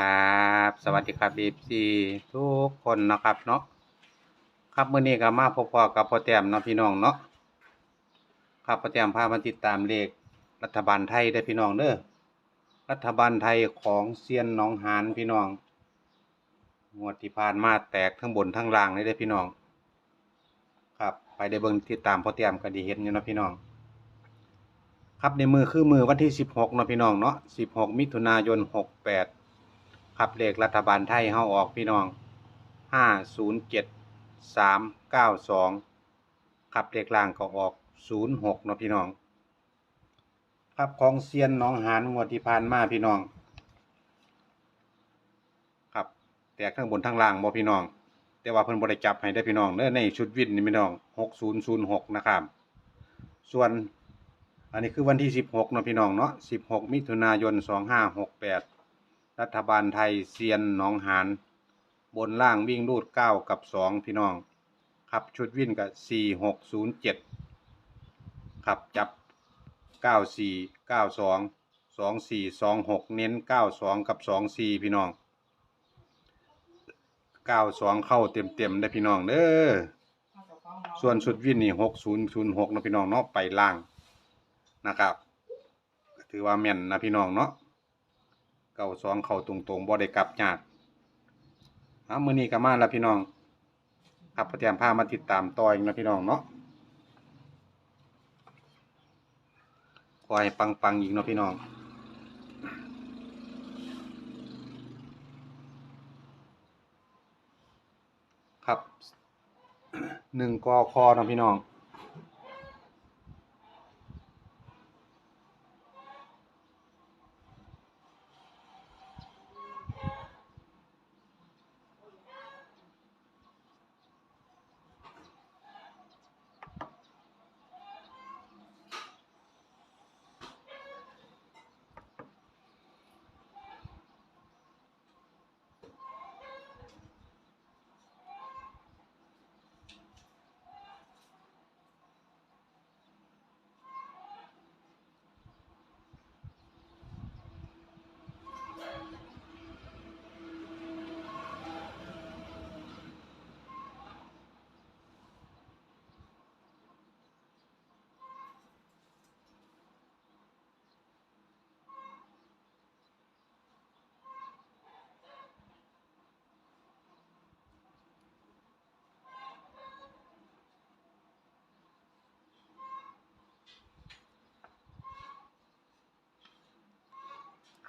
ครับ สวัสดีครับ FC ทุกคนนะครับเนาะครับมื้อนี้ก็มาพบพอกับพ่อแต้มเนาะพี่น้องเนาะครับพ่อแต้มพามาติดตามเลขรัฐบาลไทยเด้พี่น้องเด้อรัฐบาลไทยของเซียนหนองหานพี่น้องงวดที่ผ่านมาแตกทั้งบนทั้งล่างเลยเด้พี่น้อง ครับไปได้เบิ่งติดตามพ่อแต้มก็ดีเห็นอยู่เนาะพี่น้องครับในมือคือมือวันที่ 16เนาะพี่น้องเนาะ16 มิถุนายน 68 ครับเลขรัฐบาลไทยเฮาออกพี่น้อง507 392ครับเลขล่างก็ออก06เนาะพี่น้อง ครับของเซียนน้องหานงวดที่ผ่านมาพี่น้อง ครับแตกทั้งบนทั้งล่างบ่พี่น้อง แต่ว่าเพิ่นบ่ได้จับให้ได้พี่น้องเด้อในชุดวินนี่พี่น้อง6006นะครับ ส่วนอันนี้คือวันที่16เนาะพี่น้องเนาะ16มิถุนายน2568 รัฐบาลไทยเซียนหนองหานบนล่างวิ่งรูด 9 กับ 2 พี่น้อง ครับชุดวิ่นกับ 4607 ครับจับ 94 92 24 26 เน้น 92 กับ 24 พี่น้อง 92 เข้าเต็มๆได้พี่น้องเด้อส่วนชุดวิ่นนี่ 6006นะพี่น้องเนาะไปล่างนะครับ ถือว่าแม่นนะพี่น้องเนาะ เก้าสองเข้าตรงๆบ่ได้กลับยากเอามือนี้ก็มาแล้วพี่น้องครับพอเตรียมพามาติดตามต่ออีกนะพี่น้องเนาะขอให้ปังๆอีกเนาะพี่น้องครับหนึ่งกอคอเนาะพี่น้อง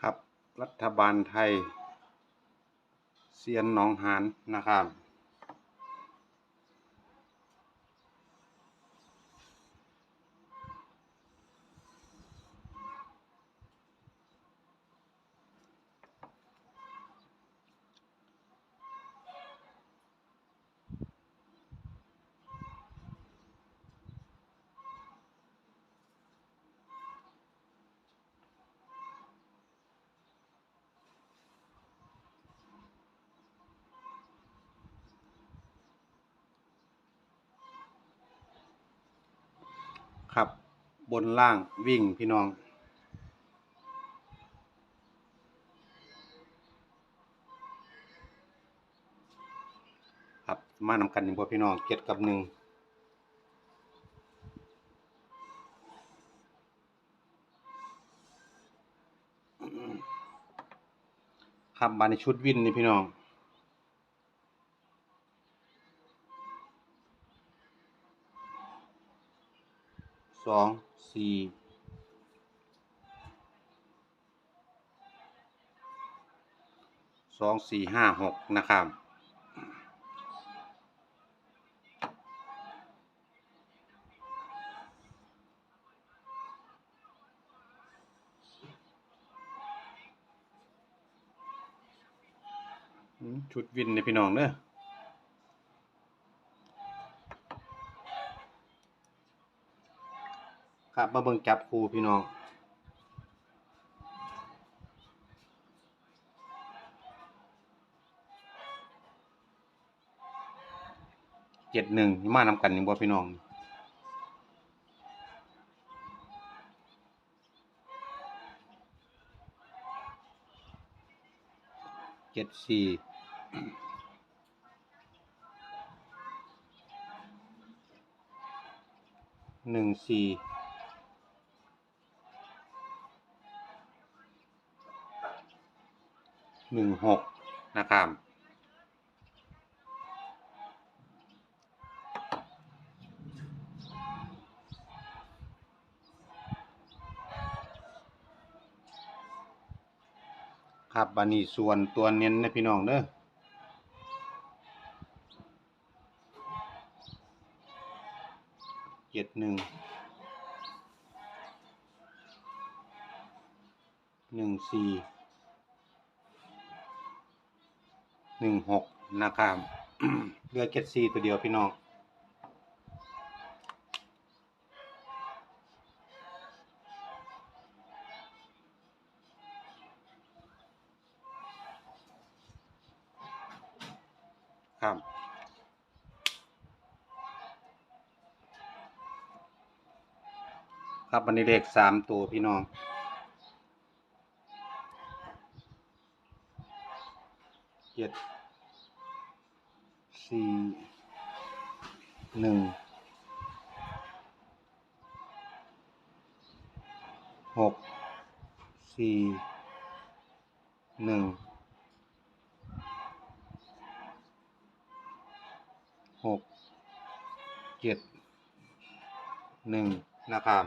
ค รัฐบาลไทย เซียนหนองหานนะครับ บนล่างวิ่งพี่น้อง ครับมานำกันอย่างพวกพี่น้องเจ็ดกับหนึ่งครับมาในชุดวินนี่พี่น้องสอง สี่สองสี่ห้าหกนะครับชุดวินเนี่ยพี่น้องเนอะ ครับมาเบิ่งจับครูพี่น้องเจ็ดหนึ่งมานำกันนี่บ่พี่น้องเจ็ดสี่หนึ่งสี่ หนึ่งหกนะครับครับบันนี้ส่วนตัวเน้นนะพี่น้องเด้อเจ็ดหนึ่งหนึ่งสี่ หนึ่งหกนะครับเหลือเจ็ดสี่ตัวเดียวพี่น้องครับครับบันนี้เลขสามตัวพี่น้อง เจ็ดสี่หนึ่งหกสี่หนึ่งหกเจ็ดหนึ่งนะครับ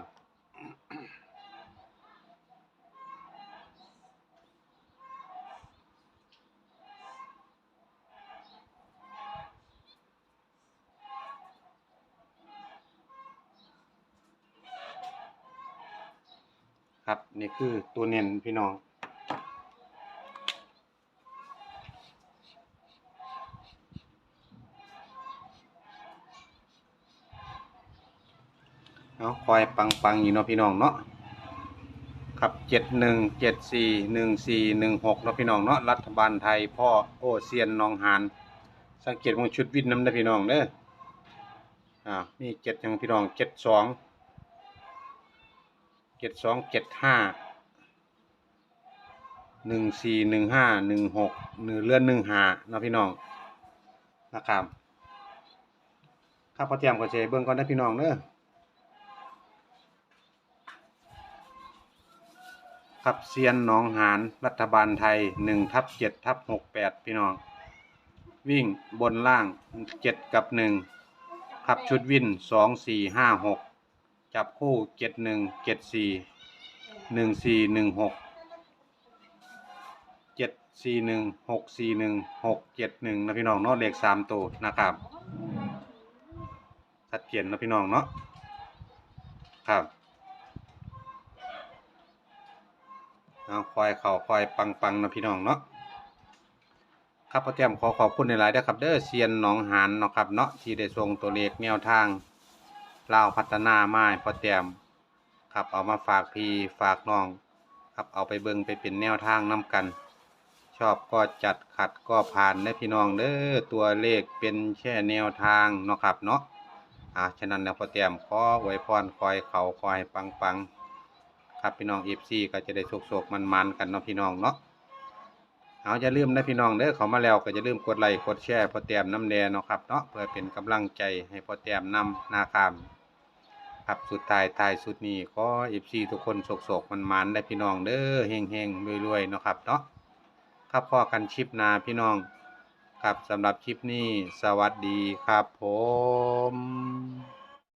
ครับ นี่คือตัวเน้นพี่น้อง เอาคอยปังปังอยู่เนาะพี่น้องเนาะครับเจ็ดหนึ่งเจ็ดสี่หนึ่งสี่หนึ่งหกเนาะพี่น้องเนาะรัฐบาลไทยพ่อโอเซียนนองหานสังเกตวงชุดวินน้ำนะพี่น้องเด้ออ่ามีเจ็ดยังพี่น้องเจ็ดสอง เจ็ดสองเจ็ดห้าหนึ่งสี่หนึ่งห้าหนึ่งหกหนึ่งเลื่อนหนึ่งหาเนาะพี่น้องนะครับครับพเตรียมก็จะเบิ่งก่อนนะพี่น้องเด้อครับเซียนหนองหานรัฐบาลไทยหนึ่งทับเจ็ดทับหกแปดพี่น้อง วิ่งบนล่างเจ็ดกับหนึ่งขับชุดวินสองสี่ห้าหก จับคู่เจ็ดหนึ่งเจ็ดสี่หนึ่งสี่หนึ่งหกเจ็ดสี่หนึ่งหกสี่หนึ่งหกเจ็ดหนึ่งนะพี่น้องเนาะเลขสามตัวนะครับชัดเจนนะพี่น้องเนาะครับเอาควายเขาควายปังปังนะพี่น้องเนาะครับพ่อเตรียมขอขอบคุณในหลายด้วยครับเด้อเซียนหนองหานเนาะครับเนาะที่ได้ส่งตัวเลขแนวทาง ลาวพัฒนาไม้พอเตรียมครับเอามาฝากพี่ฝากน้องครับเอาไปเบิงไปเป็นแนวทางนํกัน ชอบก็จัดขัดก็ผ่านได้พี่น้องเด้อตัวเลขเป็นแค่แนวทางเนาะครับเนาะอ่าฉะนั้นแล้วพ่อเตรียมขออวยพรคอยเขาคอยปังปังครับพี่น้องเอฟซีก็จะได้โศกๆมันๆกันเนาะพี่น้องเนาะเอาอย่าลืมนะพี่น้องเด้อเขามาแล้วก็อย่าลืมกดไลค์กดแชร์พอแต้มน้ำแดงเนาะครับเนาะเพื่อเป็นกำลังใจให้พอแต้มนำนาคาม ครับสุดท้ายทายสุดนี้ขอเอฟซีทุกคนโศกๆมันมันได้พี่น้องเด้อเฮงเฮงรวยๆเนาะครับเนาะครับพอกันชิปนาพี่น้อง ครับสำหรับคลิปนี้ สวัสดีครับผม